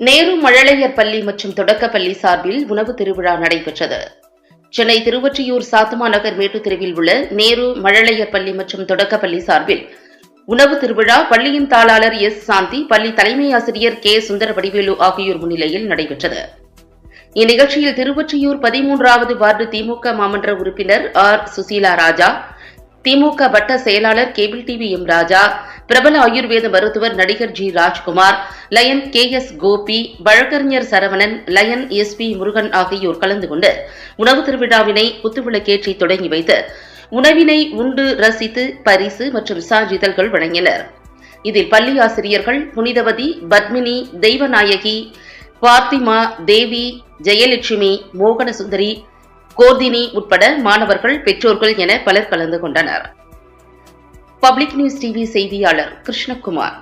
நேரு மழலையர் பள்ளி மற்றும் தொடக்கப்பள்ளி சார்பில் உணவு திருவிழா நடைபெற்றது. சென்னை திருவொற்றியூர் சாத்துமா நகர் மேட்டுத் தெருவில் உள்ள நேரு மழலையர் பள்ளி மற்றும் தொடக்கப்பள்ளி சார்பில் உணவு திருவிழா பள்ளியின் தாளாளர் எஸ் சாந்தி பள்ளி தலைமை ஆசிரியர் கே சுந்தர வடிவேலு ஆகியோர் முன்னிலையில் நடைபெற்றது. இந்நிகழ்ச்சியில் திருவொற்றியூர் பதிமூன்றாவது வார்டு திமுக மாமன்ற உறுப்பினர் ஆர். சுசீலா ராஜா திமுக வட்ட செயலாளர் கேபிள் டிவி எம் ராஜா பிரபல ஆயுர்வேத மருத்துவர் நடிகர் G Rajkumar lion K S Gopi வழக்கறிஞர் Saravanan lion S P Murugan ஆகியோர் கலந்து கொண்டு உணவு திருவிழாவினை குத்துவிளக்கேற்றி தொடங்கி வைத்து உணவினை உண்டு ரசித்து பரிசு மற்றும் சான்றிதழ்கள் வழங்கினர். இதில் பள்ளி ஆசிரியர்கள் புனிதவதி பத்மினி தெய்வநாயகி பார்த்திமா தேவி ஜெயலட்சுமி மோகனசுந்தரி கோர்தினி உட்பட மாணவர்கள் பெற்றோர்கள் என பலர் கலந்து கொண்டனர். பப்ளிக் நியூஸ் டிவி செய்தியாளர் கிருஷ்ணகுமார்.